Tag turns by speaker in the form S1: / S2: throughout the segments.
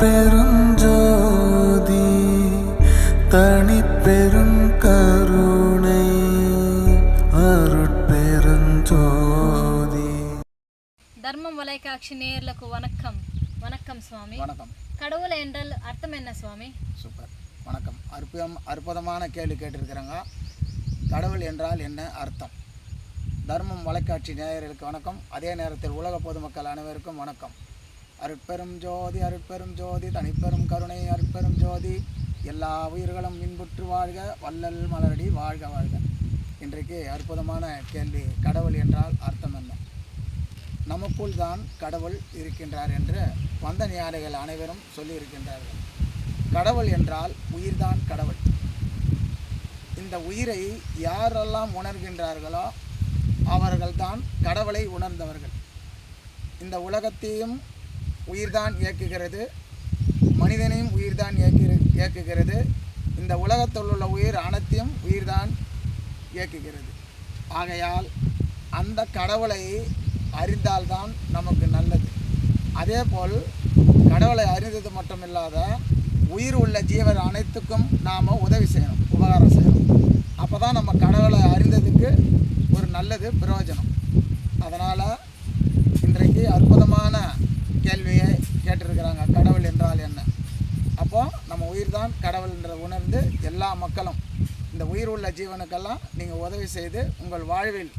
S1: அருட்பெருஞ்சோதி தனிப்பெரும் கருணை அருட்பெருஞ்சோதி.
S2: தர்மம் வலைக்காட்சி நேயர்களுக்கு வணக்கம். வணக்கம் சுவாமி.
S3: வணக்கம்.
S2: கடவுள் என்றால் அர்த்தம் என்ன சுவாமி?
S3: சூப்பர். வணக்கம். அற்புதம் அற்புதமான கேள்வி கேட்டிருக்கிறேங்க. கடவுள் என்றால் என்ன அர்த்தம்? தர்மம் வலைக்காட்சி நேயர்களுக்கு வணக்கம். அதே நேரத்தில் உலக பொதுமக்கள் அனைவருக்கும் வணக்கம். அருட்பெரும் ஜோதி அருட்பெரும் ஜோதி தனிப்பெரும் கருணை அருட்பெரும் ஜோதி. எல்லா உயிர்களும் இன்புற்று வாழ்க வள்ளல் மலரடி வாழ்க வாழ்க. இன்றைக்கு அற்புதமான கேள்வி கடவுள் என்றால் அர்த்தம் என்ன? நமக்குள் தான் கடவுள் இருக்கின்றார் என்று வந்த ஞானிகள் அனைவரும் சொல்லியிருக்கின்றார்கள். கடவுள் என்றால் உயிர்தான் கடவுள். இந்த உயிரை யாரெல்லாம் உணர்கின்றார்களோ அவர்கள்தான் கடவுளை உணர்ந்தவர்கள். இந்த உலகத்தையும் உயிர்தான் இயக்குகிறது. மனிதனையும் உயிர்தான் இயக்கி இயக்குகிறது. இந்த உலகத்தில் உள்ள உயிர் அனைத்தையும் உயிர்தான் இயக்குகிறது. ஆகையால் அந்த கடவுளை அறிந்தால்தான் நமக்கு நல்லது. அதே போல் கடவுளை அறிந்தது மட்டுமில்லாத உயிர் உள்ள ஜீவன் அனைத்துக்கும் நாம் உதவி செய்யணும் உபகாரம் செய்யணும். அப்போ தான் நம்ம கடவுளை அறிந்ததுக்கு ஒரு நல்லது பிரயோஜனம். சொல்கிறாங்க கடவுள் என்றால் என்ன? அப்போது நம்ம உயிர் தான் கடவுள்ன்ற உணர்ந்து எல்லா மக்களும் இந்த உயிர் உள்ள ஜீவனுக்கெல்லாம் நீங்கள் உதவி செய்து உங்கள் வாழ்வில்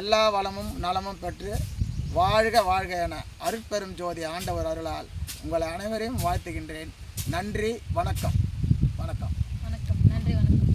S3: எல்லா வளமும் நலமும் பெற்று வாழ்க வாழ்க என அருட்பெரும் ஜோதி ஆண்டவர் அருளால் உங்களை அனைவரையும் வாழ்த்துகின்றேன். நன்றி வணக்கம். வணக்கம். வணக்கம். நன்றி வணக்கம்.